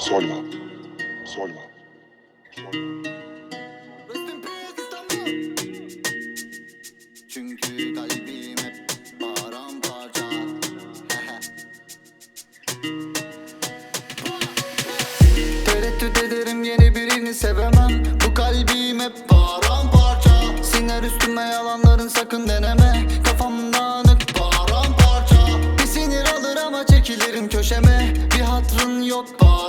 Solva. Solva. Çünkü kalbim hep paramparça. Tereddüt ederim yeni birini sevemem. Bu kalbim hep paramparça. Siner üstüme yalanların sakın deneme. Kafam dağınık paramparça. Bir sinir alır ama çekilirim köşeme. Bir hatrın yok paramparça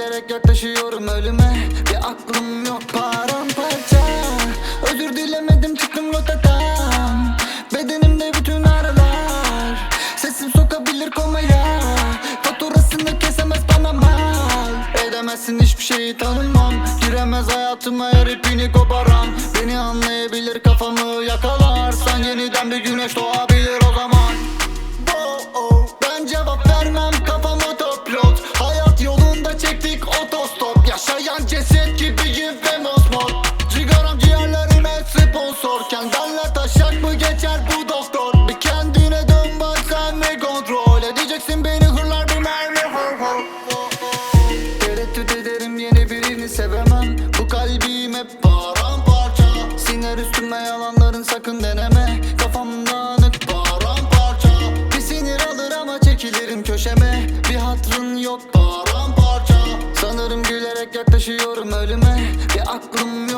Gülerek yaklaşıyorum ölüme. Bir aklım yok paramparça. Özür dilemedim çıktım rotadan. Bedenimde bütün ağrılar Sesim sokabilir komaya. Faturasını kesemez bana mal. Edemezsin hiçbir şeyi tanımam. Giremez hayatıma her ipini koparan. Beni anlayabilir kafamı yakalarsan Yeniden bir güneş doğabilir çekilirim köşeme Bir hatrın yok. Paramparça. Sanırım gülerek yaklaşıyorum ölüme. Bir aklım